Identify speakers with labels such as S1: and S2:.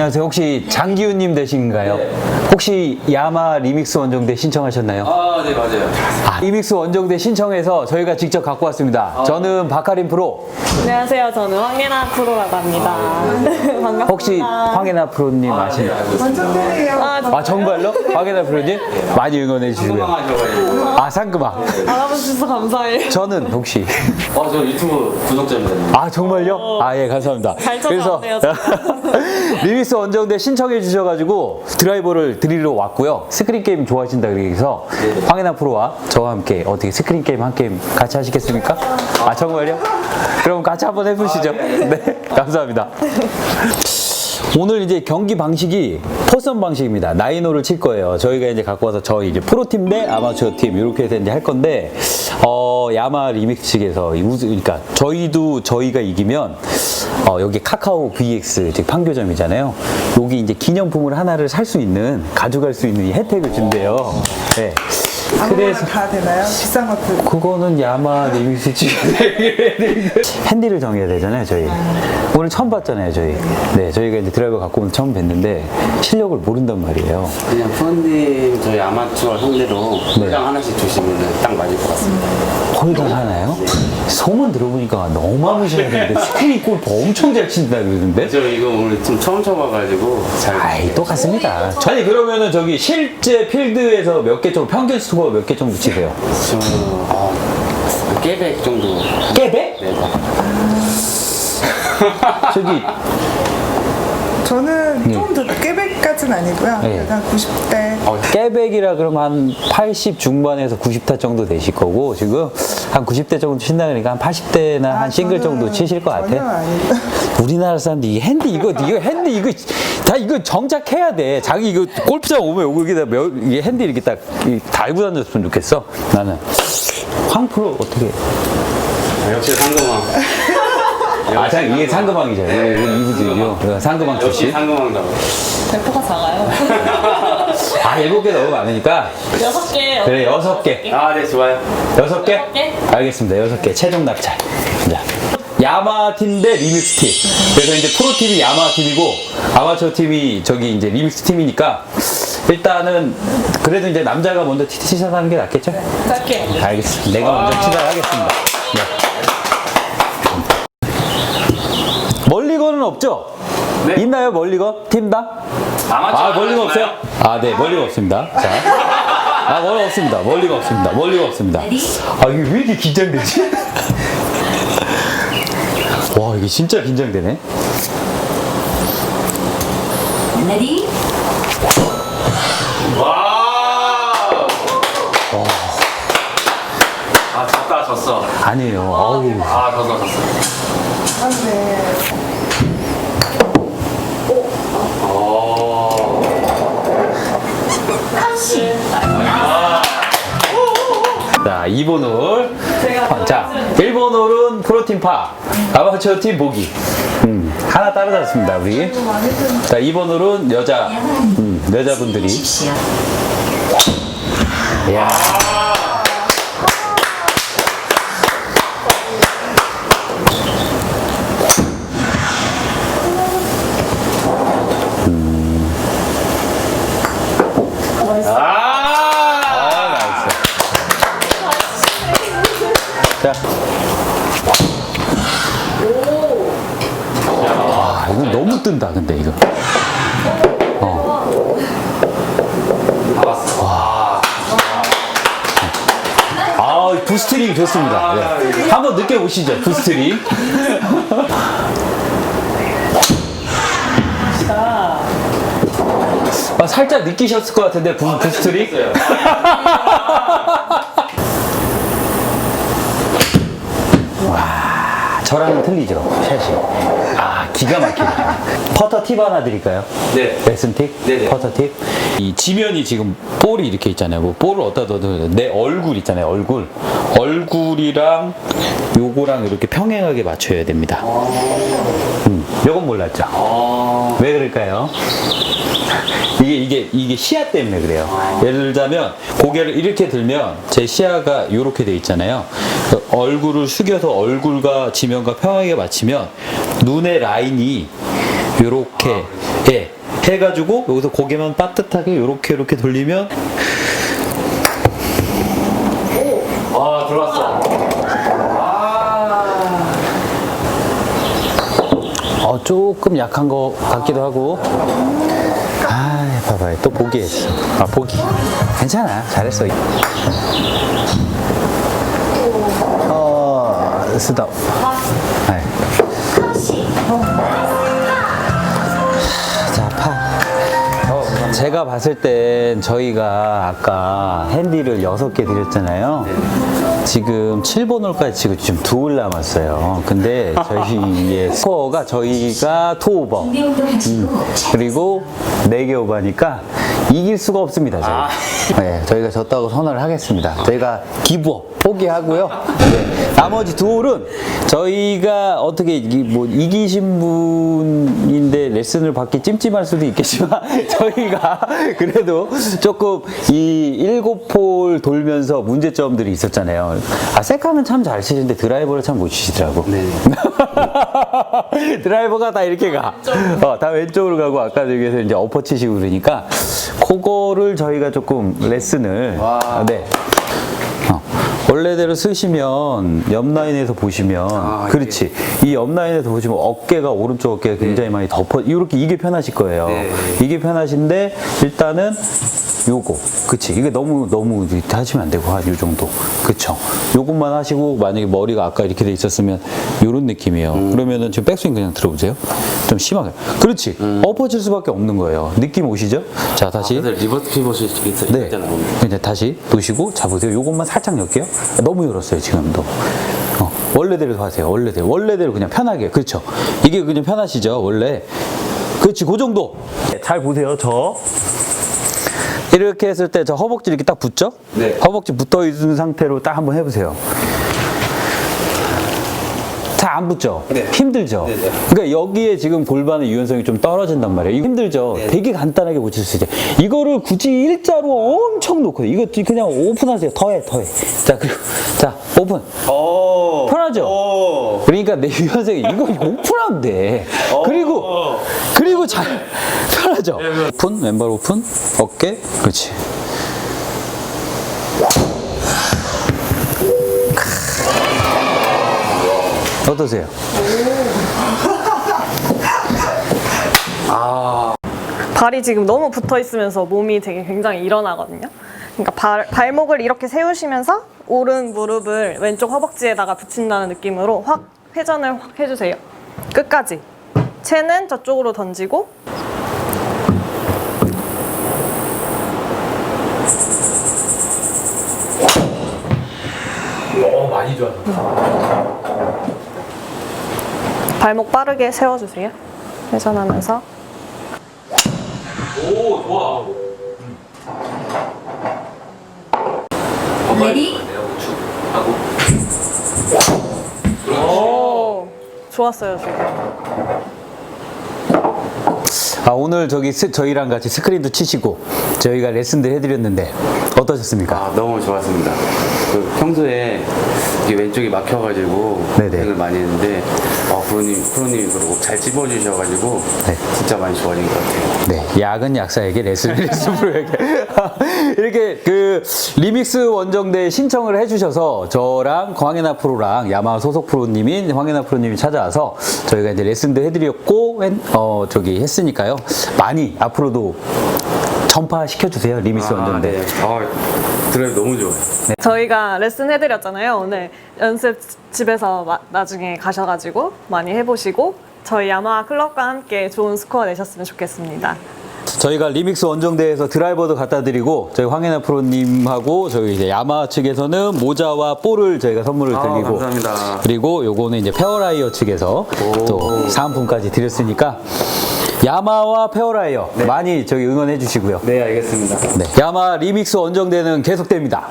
S1: 안녕하세요. 혹시 장기훈님 되신가요? 혹시 야마 리믹스 원정대 신청하셨나요?
S2: 아, 네, 맞아요.
S1: 아, 리믹스 원정대 신청해서 저희가 직접 갖고 왔습니다. 저는 바카린 프로.
S3: 안녕하세요. 저는 황예나 프로라고 합니다. 반갑습니다.
S1: 혹시 황해나 프로님 아시나요?
S4: 완전 팬이에요.
S3: 아,
S1: 아 정말로? 황해나 프로님 많이 응원해 주시고요. 아 상금아.
S3: 알아봐주셔서 감사해요.
S1: 저는 혹시
S2: 어, 저 유튜브 구독자입니다.
S1: 아 정말요? 아 예 감사합니다.
S3: 잘 찾아왔네요,
S1: 리믹스 원정대 신청해 주셔가지고 드라이버를 드리러 왔고요. 스크린 게임 좋아하신다 그래서 황해나 프로와 저와 함께 어떻게 스크린 게임 한 게임 같이 하시겠습니까? 아 정말요? 그럼 같이 한번 해보시죠. 네 감사합니다. 오늘 이제 경기 방식이 포선 방식입니다. 나인홀을 칠 거예요. 저희가 이제 갖고 와서 저희 이제 프로팀 대 아마추어 팀 이렇게 해서 이제 할 건데 어 야마 리믹스 측에서 이 우승 그러니까 저희도 저희가 이기면 어 여기 카카오 VX 즉 판교점이잖아요. 여기 이제 기념품을 하나를 살 수 있는 가져갈 수 있는 이 혜택을 준대요. 네. 그래서
S4: 다 되나요? 비싼 것들.
S1: 그거는 야마 리믹스 측 핸디를 정해야 되잖아요 저희 오늘 처음 봤잖아요 저희 네 저희가 이제 드라이버 갖고 오늘 처음 뵀는데 실력을 모른단 말이에요
S2: 그냥 푸른님 저희 아마추어 상대로
S1: 네.
S2: 포장 하나씩 주시면 딱 것 같습니다.
S1: 홀던 하나요? 소문 들어보니까 너무 아무시는데 스크린 골프 엄청 잘 친다 그러는데
S2: 저 이거 오늘 좀 처음 쳐봐가지고 잘.
S1: 아이 똑같습니다 아니 그러면은 저기 실제 필드에서 몇 개 정도 평균 스코어 몇 개 정도 치세요?
S2: 저, 어, 깨백 정도.
S1: 깨배?
S2: 네.
S1: 저기
S4: 저는
S1: 네.
S4: 좀더 깨백까지는 아니고요.
S1: 네.
S4: 그냥 90대.
S1: 어, 깨백이라 그러면 한 80 중반에서 90타 정도 되실 거고 지금 한 90대 정도 친다 그러니까 한 80대나 한 싱글 정도 치실 것
S4: 전혀
S1: 같아.
S4: 아니고.
S1: 우리나라 사람들 이 핸디 이거 이거 핸디 이거 다 이거 정착해야 돼. 자기 이거 골프장 오면 여기다 몇, 이게 핸디 이렇게 딱 이- 달고 다녔으면 좋겠어. 나는 황 프로 어떻게?
S2: 아, 역시 상금왕.
S1: 아, 자, 이게 상금왕이죠. 이게 이분들이요. 상금왕
S2: 역시
S1: 출신.
S2: 상금왕다워.
S3: 배포가 작아요.
S1: 아, 일곱 개 너무 많으니까
S3: 여섯 개.
S1: 그래 여섯 개.
S2: 아, 네, 좋아요.
S1: 여섯 개?
S3: 여섯 개?
S1: 알겠습니다. 여섯 개. 최종 낙찰. 자. 야마 팀 대 리믹스 팀. 그래서 이제 프로 팀이 야마 팀이고 아마추어 팀이 저기 이제 리믹스 팀이니까 일단은 그래도 이제 남자가 먼저 티 티샷 하는 게 낫겠죠?
S3: 짧게.
S1: 알겠습니다. 내가 먼저 치달하겠습니다. 네. 멀리건은 없죠?
S2: 네.
S1: 있나요, 멀리건? 팀 다?
S2: 아마추어
S1: 아, 멀리가 없어요? 아, 네, 멀리가 없습니다. 자. 아, 멀리 없습니다. 멀리가 없습니다. 멀리가 없습니다. 아, 이게 왜 이렇게 긴장되지? 와, 이게 진짜 긴장되네.
S5: Ready?
S2: 와! 아, 졌다, 졌어.
S1: 아니에요. 어우.
S2: 아, 졌어, 졌어.
S4: 아, 네.
S1: 자, 2번 홀. 자, 1번 홀은 프로팀 파, 아마추어 팀 보기. 음, 하나 따라잡습니다, 우리. 자, 2번 홀은 여자, 음, 여자분들이. 이야.
S2: 아!
S1: 아, 나이스. 자. 와, 이거 너무 뜬다, 근데 이거.
S2: 잡았어. 와.
S1: 아, 부스트링 좋습니다. 네. 한번 느껴보시죠, 부스트링. 아, 살짝 느끼셨을 것 같은데, 부, 부스트링?
S2: 있어요.
S1: 아, 저랑은 틀리죠, 샷이. 아, 기가 막히네. 퍼터 팁 하나 드릴까요?
S2: 네.
S1: 레슨 팁?
S2: 네네.
S1: 퍼터 팁? 이 지면이 지금 볼이 이렇게 있잖아요. 뭐 볼을 어디다 둬도 내 얼굴 있잖아요. 얼굴. 얼굴이랑 요거랑 이렇게 평행하게 맞춰야 됩니다. 음, 요건 몰랐죠?
S2: 어.
S1: 왜 그럴까요? 이게 이게 이게 시야 때문에 그래요. 예를 들자면 고개를 이렇게 들면 제 시야가 이렇게 돼 있잖아요. 그 얼굴을 숙여서 얼굴과 지면과 평하게 맞추면 눈의 라인이 이렇게 예. 해가지고 여기서 고개만 따뜻하게 요렇게 이렇게 돌리면
S2: 아 들어왔어.
S1: 어, 조금 약한 거 같기도 하고. 아, 봐봐요. 또 보기 했어. 아, 보기. 괜찮아. 잘했어. 어, 스톱. 네. 제가 봤을 땐 저희가 아까 핸디를 6개 드렸잖아요. 지금 7번 홀까지 지금 지금 두 홀 남았어요. 근데 저희의 스코어가 저희가 투오버.
S5: 하시고
S1: 그리고 4개 오버니까 이길 수가 없습니다. 저희. 네, 저희가 졌다고 선언을 하겠습니다. 저희가 기부업 포기하고요. 네, 나머지 두 홀은 저희가 어떻게 이- 뭐 이기신 분인데 레슨을 받기 찜찜할 수도 있겠지만 저희가 그래도 조금 이 일곱 홀 돌면서 문제점들이 있었잖아요. 아 세카는 참 잘 치시는데 드라이버를 참 못 치시더라고. 드라이버가 다 이렇게 가. 어, 다 왼쪽으로 가고 아까 여기서 이제 엎어 치시고 그러니까 그거를 저희가 조금 레슨을 아, 네. 어, 원래대로 쓰시면 옆 라인에서 보시면
S2: 아,
S1: 그렇지 이 옆 라인에서 보시면 어깨가 오른쪽 어깨가 굉장히 많이 덮어 이렇게 이게 편하실 거예요
S2: 네.
S1: 이게 편하신데 일단은 요거 그치 이게 너무 너무 하시면 안 되고 한 요 정도 그쵸 요것만 하시고 만약에 머리가 아까 이렇게 돼 있었으면 요런 느낌이에요
S2: 음.
S1: 그러면은 지금 백스윙 그냥 들어보세요 좀 심하게 그렇지
S2: 음.
S1: 엎어질 수밖에 없는 거예요 느낌 오시죠 자 다시
S2: 그래서 리버스 피벗이 있-
S1: 네. 이제 다시 놓으시고 잡으세요. 요것만 살짝 열게요. 너무 열었어요, 지금도. 어, 원래대로 하세요. 원래대로. 원래대로 그냥 편하게. 그렇죠. 이게 그냥 편하시죠, 원래. 그렇지, 그 정도. 네, 잘 보세요, 저. 이렇게 했을 때 저 허벅지 이렇게 딱 붙죠?
S2: 네.
S1: 허벅지 붙어 있는 상태로 딱 한번 해보세요. 잘 안 붙죠?
S2: 네.
S1: 힘들죠?
S2: 네, 네.
S1: 그러니까 여기에 지금 골반의 유연성이 좀 떨어진단 말이에요. 힘들죠?
S2: 네.
S1: 되게 간단하게 고칠 수 있어요. 이거를 굳이 일자로 엄청 놓고, 이거 그냥 오픈하세요. 더해, 더해. 자, 그리고, 자, 오픈.
S2: 오.
S1: 편하죠?
S2: 오.
S1: 그러니까 내 유연성이 이거 오픈하면 돼. 그리고, 그리고 잘, 편하죠? 오픈, 왼발 오픈, 어깨, 그렇지. 어떠세요?
S3: 발이 지금 너무 붙어 있으면서 몸이 되게 굉장히 일어나거든요. 그러니까 발, 발목을 이렇게 세우시면서 오른 무릎을 왼쪽 허벅지에다가 붙인다는 느낌으로 확 회전을 확 해주세요. 끝까지. 채는 저쪽으로 던지고
S2: 어 많이 좋아졌다.
S3: 발목 빠르게 세워주세요. 회전하면서
S2: 오 좋아.
S5: 레디
S2: 우측 하고.
S3: 오 좋았어요 지금.
S1: 아, 오늘 저기 스- 저희랑 같이 스크린도 치시고 저희가 레슨도 해드렸는데 어떠셨습니까?
S2: 아 너무 좋았습니다. 그 평소에 이게 왼쪽이 막혀가지고
S1: 네네.
S2: 고생을 많이 했는데 어, 프로님 프로님이 그리고 잘 찝어주셔가지고
S1: 네.
S2: 진짜 많이 좋아진 것 같아요.
S1: 네, 약은 약사에게 레슨 레슨 프로에게 이렇게 그 리믹스 원정대 신청을 해주셔서 저랑 황해나 프로랑 야마하 소속 프로님인 황해나 프로님이 찾아와서 저희가 이제 레슨도 해드렸고 했- 어 저기 했으니까요 많이 앞으로도 전파 시켜주세요 리믹스 원정대.
S2: 네. 아, 드라이브 너무 좋아요.
S3: 저희가 레슨 해드렸잖아요. 오늘 연습 집에서 마- 나중에 가셔가지고 많이 해보시고 저희 야마하 클럽과 함께 좋은 스코어 내셨으면 좋겠습니다.
S1: 저희가 리믹스 원정대에서 드라이버도 갖다 드리고 저희 황해나 프로님하고 저희 이제 야마하 측에서는 모자와 볼을 저희가 선물을
S2: 아,
S1: 드리고
S2: 감사합니다.
S1: 그리고 요거는 이제 페어라이어 측에서 또 사은품까지 드렸으니까 야마와 페어라이어 많이 저기 응원해 주시고요.
S2: 네 알겠습니다.
S1: 네. 야마 리믹스 원정대는 계속됩니다.